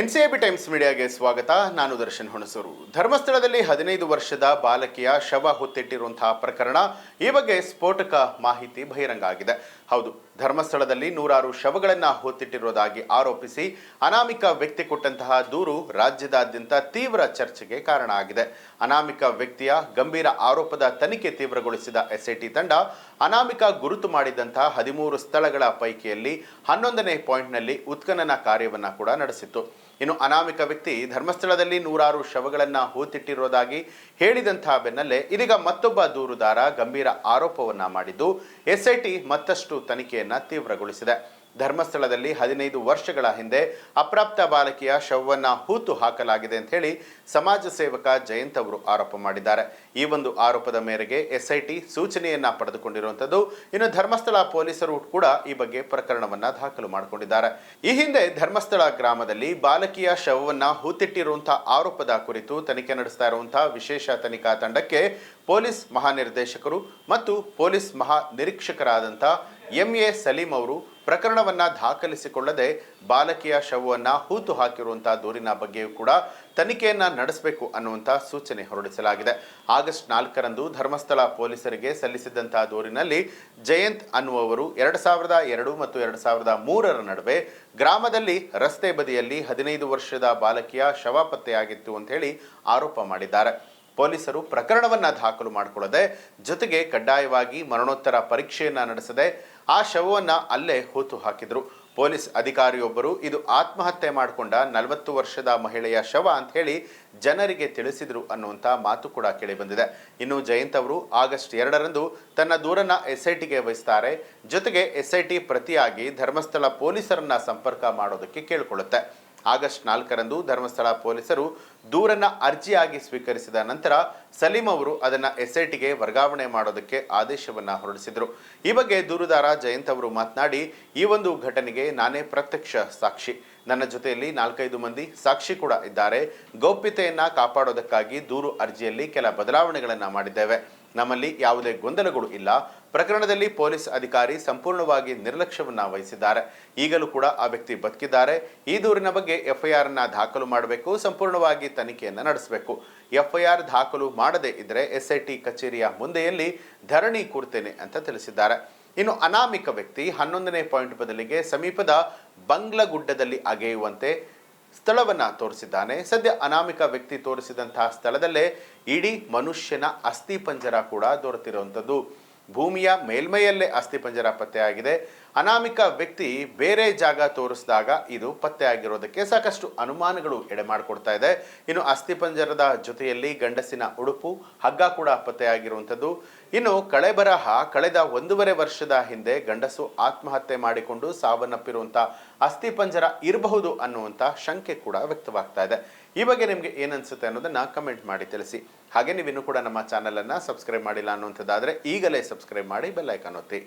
NCIB times ಮೀಡಿಯಾಗೆ ಸ್ವಾಗತ. ನಾನು ದರ್ಶನ್ ಹುಣಸೂರು. ಧರ್ಮಸ್ಥಳದಲ್ಲಿ ಹದಿನೈದು ವರ್ಷದ ಬಾಲಕಿಯ ಶವ ಹೊತ್ತಿಟ್ಟಿರುವಂತಹ ಪ್ರಕರಣ ಈ ಬಗ್ಗೆ ಸ್ಫೋಟಕ ಮಾಹಿತಿ ಬಹಿರಂಗ ಆಗಿದೆ. ಹೌದು, ಧರ್ಮಸ್ಥಳದಲ್ಲಿ ನೂರಾರು ಶವಗಳನ್ನು ಹೊತ್ತಿಟ್ಟಿರುವುದಾಗಿ ಆರೋಪಿಸಿ ಅನಾಮಿಕ ವ್ಯಕ್ತಿ ಕೊಟ್ಟಂತಹ ದೂರು ರಾಜ್ಯದಾದ್ಯಂತ ತೀವ್ರ ಚರ್ಚೆಗೆ ಕಾರಣ ಆಗಿದೆ. ಅನಾಮಿಕ ವ್ಯಕ್ತಿಯ ಗಂಭೀರ ಆರೋಪದ ತನಿಖೆ ತೀವ್ರಗೊಳಿಸಿದ ಎಸ್ಐಟಿ ತಂಡ ಅನಾಮಿಕ ಗುರುತು ಮಾಡಿದಂತಹ ಹದಿಮೂರು ಸ್ಥಳಗಳ ಪೈಕಿಯಲ್ಲಿ ಹನ್ನೊಂದನೇ ಪಾಯಿಂಟ್ನಲ್ಲಿ ಉತ್ಖನನ ಕಾರ್ಯವನ್ನು ಕೂಡ ನಡೆಸಿತ್ತು. ಇನ್ನು ಅನಾಮಿಕ ವ್ಯಕ್ತಿ ಧರ್ಮಸ್ಥಳದಲ್ಲಿ ನೂರಾರು ಶವಗಳನ್ನು ಹೂತಿಟ್ಟಿರುವುದಾಗಿ ಹೇಳಿದಂತಹ ಬೆನ್ನಲ್ಲೇ ಇದೀಗ ಮತ್ತೊಬ್ಬ ದೂರುದಾರ ಗಂಭೀರ ಆರೋಪವನ್ನ ಮಾಡಿದ್ದು ಎಸ್ಐಟಿ ಮತ್ತಷ್ಟು ತನಿಖೆಯನ್ನು ತೀವ್ರಗೊಳಿಸಿದೆ. ಧರ್ಮಸ್ಥಳದಲ್ಲಿ ಹದಿನೈದು ವರ್ಷಗಳ ಹಿಂದೆ ಅಪ್ರಾಪ್ತ ಬಾಲಕಿಯ ಶವವನ್ನು ಹೂತು ಹಾಕಲಾಗಿದೆ ಅಂತ ಹೇಳಿ ಸಮಾಜ ಸೇವಕ ಜಯಂತ್ ಅವರು ಆರೋಪ ಮಾಡಿದ್ದಾರೆ. ಈ ಒಂದು ಆರೋಪದ ಮೇರೆಗೆ ಎಸ್ಐಟಿ ಸೂಚನೆಯನ್ನ ಪಡೆದುಕೊಂಡಿರುವಂತದ್ದು ಇನ್ನು ಧರ್ಮಸ್ಥಳ ಪೊಲೀಸರು ಕೂಡ ಈ ಬಗ್ಗೆ ಪ್ರಕರಣವನ್ನ ದಾಖಲು ಮಾಡಿಕೊಂಡಿದ್ದಾರೆ. ಈ ಹಿಂದೆ ಧರ್ಮಸ್ಥಳ ಗ್ರಾಮದಲ್ಲಿ ಬಾಲಕಿಯ ಶವವನ್ನ ಹೂತಿಟ್ಟಿರುವಂತಹ ಆರೋಪದ ಕುರಿತು ತನಿಖೆ ನಡೆಸ್ತಾ ಇರುವಂತಹ ವಿಶೇಷ ತನಿಖಾ ತಂಡಕ್ಕೆ ಪೊಲೀಸ್ ಮಹಾನಿರ್ದೇಶಕರು ಮತ್ತು ಪೊಲೀಸ್ ಮಹಾ ನಿರೀಕ್ಷಕರಾದಂಥ ಎಂ ಎ ಸಲೀಂ ಅವರು ಪ್ರಕರಣವನ್ನ ದಾಖಲಿಸಿಕೊಳ್ಳದೆ ಬಾಲಕಿಯ ಶವವನ್ನು ಹೂತು ಹಾಕಿರುವಂತಹ ದೂರಿನ ಬಗ್ಗೆಯೂ ಕೂಡ ತನಿಖೆಯನ್ನು ನಡೆಸಬೇಕು ಅನ್ನುವಂಥ ಸೂಚನೆ ಹೊರಡಿಸಲಾಗಿದೆ. ಆಗಸ್ಟ್ ನಾಲ್ಕರಂದು ಧರ್ಮಸ್ಥಳ ಪೊಲೀಸರಿಗೆ ಸಲ್ಲಿಸಿದಂತಹ ದೂರಿನಲ್ಲಿ ಜಯಂತ್ ಅನ್ನುವವರು ಎರಡು ಸಾವಿರದ ಎರಡು ಮತ್ತು ಎರಡು ಸಾವಿರದ ಮೂರರ ನಡುವೆ ಗ್ರಾಮದಲ್ಲಿ ರಸ್ತೆ ಬದಿಯಲ್ಲಿ ಹದಿನೈದು ವರ್ಷದ ಬಾಲಕಿಯ ಶವ ಪತ್ತೆಯಾಗಿತ್ತು ಅಂತ ಹೇಳಿ ಆರೋಪ ಮಾಡಿದ್ದಾರೆ. ಪೊಲೀಸರು ಪ್ರಕರಣವನ್ನು ದಾಖಲು ಮಾಡಿಕೊಳ್ಳದೆ ಜೊತೆಗೆ ಕಡ್ಡಾಯವಾಗಿ ಮರಣೋತ್ತರ ಪರೀಕ್ಷೆಯನ್ನು ನಡೆಸದೆ ಆ ಶವವನ್ನು ಅಲ್ಲೇ ಹೂತು ಹಾಕಿದರು. ಪೊಲೀಸ್ ಅಧಿಕಾರಿಯೊಬ್ಬರು, ಇದು ಆತ್ಮಹತ್ಯೆ ಮಾಡಿಕೊಂಡ ನಲವತ್ತು ವರ್ಷದ ಮಹಿಳೆಯ ಶವ ಅಂತ ಹೇಳಿ ಜನರಿಗೆ ತಿಳಿಸಿದರು ಅನ್ನುವಂಥ ಮಾತು ಕೂಡ ಕೇಳಿಬಂದಿದೆ ಇನ್ನು ಜಯಂತ್ ಅವರು ಆಗಸ್ಟ್ ಎರಡರಂದು ತನ್ನ ದೂರನ್ನ ಎಸ್ಐಟಿಗೆ ವಹಿಸ್ತಾರೆ. ಜೊತೆಗೆ ಎಸ್ಐಟಿ ಪ್ರತಿಯಾಗಿ ಧರ್ಮಸ್ಥಳ ಪೊಲೀಸರನ್ನ ಸಂಪರ್ಕ ಮಾಡೋದಕ್ಕೆ ಕೇಳಿಕೊಳ್ಳುತ್ತೆ. ಆಗಸ್ಟ್ ನಾಲ್ಕರಂದು ಧರ್ಮಸ್ಥಳ ಪೊಲೀಸರು ದೂರನ್ನ ಅರ್ಜಿಯಾಗಿ ಸ್ವೀಕರಿಸಿದ ನಂತರ ಸಲೀಂ ಅವರು ಅದನ್ನ ಎಸ್ಐಟಿಗೆ ವರ್ಗಾವಣೆ ಮಾಡೋದಕ್ಕೆ ಆದೇಶವನ್ನ ಹೊರಡಿಸಿದರು. ಈ ಬಗ್ಗೆ ದೂರುದಾರ ಜಯಂತ್ ಅವರು ಮಾತನಾಡಿ, ಈ ಒಂದು ಘಟನೆಗೆ ನಾನೇ ಪ್ರತ್ಯಕ್ಷ ಸಾಕ್ಷಿ. ನನ್ನ ಜೊತೆಯಲ್ಲಿ ನಾಲ್ಕೈದು ಮಂದಿ ಸಾಕ್ಷಿ ಕೂಡ ಇದ್ದಾರೆ. ಗೌಪ್ಯತೆಯನ್ನು ಕಾಪಾಡೋದಕ್ಕಾಗಿ ದೂರು ಅರ್ಜಿಯಲ್ಲಿ ಕೆಲ ಬದಲಾವಣೆಗಳನ್ನು ಮಾಡಿದ್ದೇವೆ. ನಮ್ಮಲ್ಲಿ ಯಾವುದೇ ಗೊಂದಲಗಳು ಇಲ್ಲ. ಪ್ರಕರಣದಲ್ಲಿ ಪೊಲೀಸ್ ಅಧಿಕಾರಿ ಸಂಪೂರ್ಣವಾಗಿ ನಿರ್ಲಕ್ಷ್ಯವನ್ನು ವಹಿಸಿದ್ದಾರೆ. ಈಗಲೂ ಕೂಡ ಆ ವ್ಯಕ್ತಿ ಬದುಕಿದ್ದಾರೆ. ಈ ದೂರಿನ ಬಗ್ಗೆ ಎಫ್ಐಆರ್ ಅನ್ನ ದಾಖಲು ಮಾಡಬೇಕು, ಸಂಪೂರ್ಣವಾಗಿ ತನಿಖೆಯನ್ನ ನಡೆಸಬೇಕು. ಎಫ್ಐಆರ್ ದಾಖಲು ಮಾಡದೇ ಇದ್ದರೆ ಎಸ್ಐಟಿ ಕಚೇರಿಯ ಮುಂದೆಯಲ್ಲಿ ಧರಣಿ ಕೂರ್ತೇನೆ ಅಂತ ತಿಳಿಸಿದ್ದಾರೆ. ಇನ್ನು ಅನಾಮಿಕ ವ್ಯಕ್ತಿ ಹನ್ನೊಂದನೇ ಪಾಯಿಂಟ್ ಬದಲಿಗೆ ಸಮೀಪದ ಬಂಗ್ಲಗುಡ್ಡದಲ್ಲಿ ಅಗೆಯುವಂತೆ ಸ್ಥಳವನ್ನ ತೋರಿಸಿದ್ದಾನೆ. ಸದ್ಯ ಅನಾಮಿಕ ವ್ಯಕ್ತಿ ತೋರಿಸಿದಂತಹ ಸ್ಥಳದಲ್ಲೇ ಇಡೀ ಮನುಷ್ಯನ ಅಸ್ಥಿಪಂಜರ ಕೂಡ ದೊರೆತಿರುವಂಥದ್ದು ಭೂಮಿಯ ಮೇಲ್ಮೈಯಲ್ಲೇ ಅಸ್ಥಿಪಂಜರ ಪತ್ತೆಯಾಗಿದೆ ಅನಾಮಿಕ ವ್ಯಕ್ತಿ ಬೇರೆ ಜಾಗ ತೋರಿಸಿದಾಗ ಇದು ಪತ್ತೆಯಾಗಿರೋದಕ್ಕೆ ಸಾಕಷ್ಟು ಅನುಮಾನಗಳು ಎಡೆ ಮಾಡಿಕೊಡ್ತಾ ಇದೆ. ಇನ್ನು ಅಸ್ಥಿಪಂಜರದ ಜೊತೆಯಲ್ಲಿ ಗಂಡಸಿನ ಉಡುಪು, ಹಗ್ಗ ಕೂಡ ಪತ್ತೆಯಾಗಿರುವಂಥದ್ದು ಇನ್ನು ಕಳೆಬರಹ ಕಳೆದ ಒಂದೂವರೆ ವರ್ಷದ ಹಿಂದೆ ಗಂಡಸು ಆತ್ಮಹತ್ಯೆ ಮಾಡಿಕೊಂಡು ಸಾವನ್ನಪ್ಪಿರುವಂಥ ಅಸ್ಥಿಪಂಜರ ಇರಬಹುದು ಅನ್ನುವಂಥ ಶಂಕೆ ಕೂಡ ವ್ಯಕ್ತವಾಗ್ತಾ ಇದೆ. ಈ ಬಗ್ಗೆ ನಿಮಗೆ ಏನನ್ಸುತ್ತೆ ಅನ್ನೋದನ್ನ ಕಮೆಂಟ್ ಮಾಡಿ ತಿಳಿಸಿ. ಹಾಗೆ ನೀವು ಇನ್ನೂ ಕೂಡ ನಮ್ಮ ಚಾನಲನ್ನು ಸಬ್ಸ್ಕ್ರೈಬ್ ಮಾಡಿಲ್ಲ ಅನ್ನುವಂಥದ್ದಾದರೆ ಈಗಲೇ ಸಬ್ಸ್ಕ್ರೈಬ್ ಮಾಡಿ ಬೆಲ್ಲೈಕನ್ ಒತ್ತಿ.